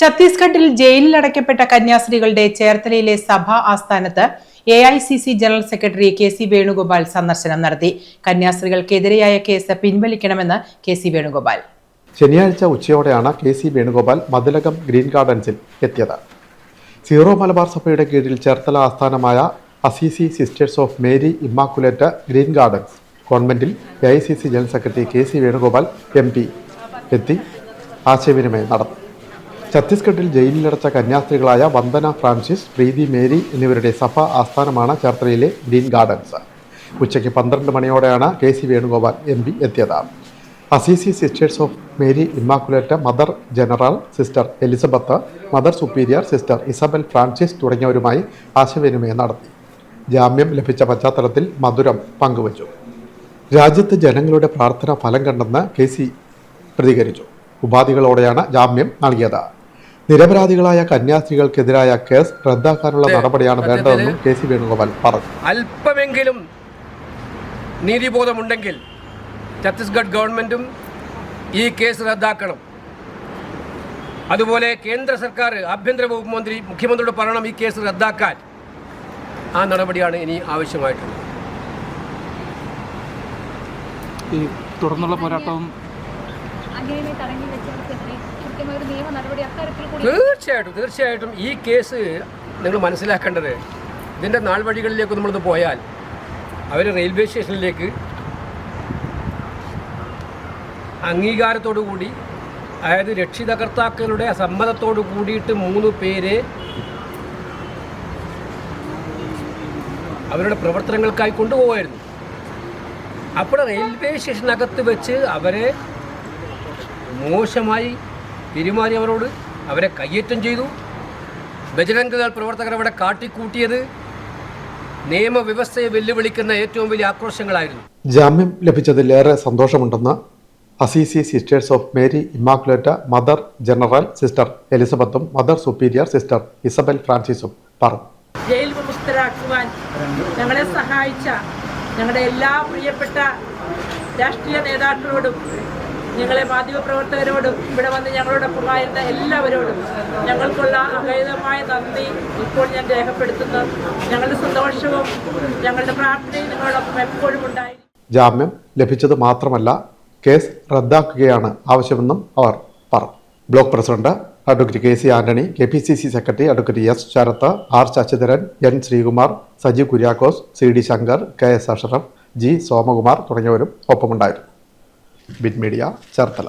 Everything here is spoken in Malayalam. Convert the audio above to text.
ഛത്തീസ്ഗഡിൽ ജയിലിൽ അടയ്ക്കപ്പെട്ട കന്യാസ്ത്രീകളുടെ ചേർത്തലയിലെ സഭാ ആസ്ഥാനത്ത് A I C C general secretary K C Venugopal സന്ദർശനം നടത്തി. കന്യാസ്ത്രീകൾക്കെതിരെയായ കേസ് പിൻവലിക്കണമെന്ന് കെ സി വേണുഗോപാൽ. ശനിയാഴ്ച ഉച്ചയോടെയാണ് K C Venugopal Mathilakam green ഗാർഡൻസിൽ എത്തിയത്. സീറോ മലബാർ സഭയുടെ കീഴിൽ ചേർത്തല ആസ്ഥാനമായ Assisi Sisters of Mary Immaculate Green Gardens കോൺവെന്റിൽ A I C C general secretary K C Venugopal M P എത്തി ആശയവിനിമയം നടത്തി. ഛത്തീസ്ഗഡിൽ ജയിലിലടച്ച കന്യാസ്ത്രീകളായ വന്ദന ഫ്രാൻസിസ് പ്രീതി മേരി എന്നിവരുടെ സഭ ആസ്ഥാനമാണ് ചേർത്തലയിലെ ഗ്രീൻ ഗാർഡൻസ്. ഉച്ചയ്ക്ക് പന്ത്രണ്ട് മണിയോടെയാണ് K C Venugopal M P എത്തിയത്. Assisi Sisters of Mary Immaculate mother general sister Elizabeth mother superior sister Isabel Francis തുടങ്ങിയവരുമായി ആശയവിനിമയം നടത്തി. ജാമ്യം ലഭിച്ച പശ്ചാത്തലത്തിൽ മധുരം പങ്കുവച്ചു. രാജ്യത്ത് ജനങ്ങളുടെ പ്രാർത്ഥന ഫലം കണ്ടെന്ന് കെ സി പ്രതികരിച്ചു. ഉപാധികളോടെയാണ് ജാമ്യം നൽകിയത്. നിരപരാധികളായ കന്യാസ്ത്രീകൾക്കെതിരായ കേസ് റദ്ദാക്കാനുള്ള നടപടിയാണ് വേണ്ടതെന്നും കെ സി വേണുഗോപാൽ പറഞ്ഞു. അല്പമെങ്കിലും നീതിബോധമുണ്ടെങ്കിൽ ഛത്തീസ്ഗഡ് ഗവൺമെന്റും ഈ കേസ് റദ്ദാക്കണം. അതുപോലെ കേന്ദ്ര സർക്കാർ ആഭ്യന്തര വകുപ്പ് മന്ത്രി മുഖ്യമന്ത്രിയോട് പറയണം ഈ കേസ് റദ്ദാക്കാൻ. ആ നടപടിയാണ് ഇനി ആവശ്യമായിട്ടുള്ളത്. ഈ തുടർന്നുള്ള പോരാട്ടവും തീർച്ചയായിട്ടും തീർച്ചയായിട്ടും ഈ കേസ് നിങ്ങൾ മനസ്സിലാക്കേണ്ടത് ഇതിന്റെ നാൾ വഴികളിലേക്ക് നമ്മളൊന്ന് പോയാൽ അവർ റെയിൽവേ സ്റ്റേഷനിലേക്ക് അംഗീകാരത്തോടു കൂടി അതായത് രക്ഷിതകർത്താക്കളുടെ സമ്മതത്തോടു കൂടിയിട്ട് മൂന്ന് പേരെ അവരുടെ പ്രവർത്തനങ്ങൾക്കായി കൊണ്ടുപോകായിരുന്നു അപ്പോൾ റെയിൽവേ സ്റ്റേഷനകത്ത് വെച്ച് അവരെ മോശമായി പെരുമാറി അവരോട് അവരെ കയ്യേറ്റം ചെയ്തു. ബജരംഗ് ദൾ പ്രവർത്തകർ അവിടെ കാട്ടിക്കൂട്ടിയത് നിയമവ്യവസ്ഥയെ വെല്ലുവിളിക്കുന്ന ഏറ്റവും വലിയ ആക്രോശങ്ങളായിരുന്നു. ജാമ്യം ലഭിച്ചതിൽ ഏറെ സന്തോഷമുണ്ടെന്ന് Assisi Sisters of Mary Immaculate mother general sister എലിസബത്തും mother superior sister Isabel ഫ്രാൻസിസും പറഞ്ഞു. ജയിൽ വിമുക്തരാക്കുവാൻ ഞങ്ങളെ സഹായിച്ച ഞങ്ങളുടെ എല്ലാ പ്രിയപ്പെട്ട രാഷ്ട്രീയ നേതാക്കളോടും ഞങ്ങളെ മാധ്യമപ്രവർത്തകരോടും ഇവിടെ വന്ന് ഞങ്ങളോടൊപ്പം ഞങ്ങളോടൊപ്പമായിരുന്ന എല്ലാവരോടും ഞങ്ങൾക്കുള്ള അഗൈതമായ നന്ദി ഇപ്പോൾ ഞാൻ രേഖപ്പെടുത്തുന്നു. ഞങ്ങളുടെ സന്തോഷവും ഞങ്ങളുടെ പ്രാർത്ഥനയും നിങ്ങളോടൊപ്പം എപ്പോഴും ഉണ്ടായി. ജാമ്യം ലഭിച്ചത് മാത്രമല്ല കേസ് റദ്ദാക്കുകയാണ് ആവശ്യമെന്നും അവർ പറഞ്ഞു. Block president advocate K C Antony K P C C secretary advocate S Sarath R Sasidharan N Sreekumar Sajeev Kuriakose C D Shankar K S Ashraf G Somakumar തുടങ്ങിയവരും ഒപ്പമുണ്ടായിരുന്നു. Bit media Cherthala.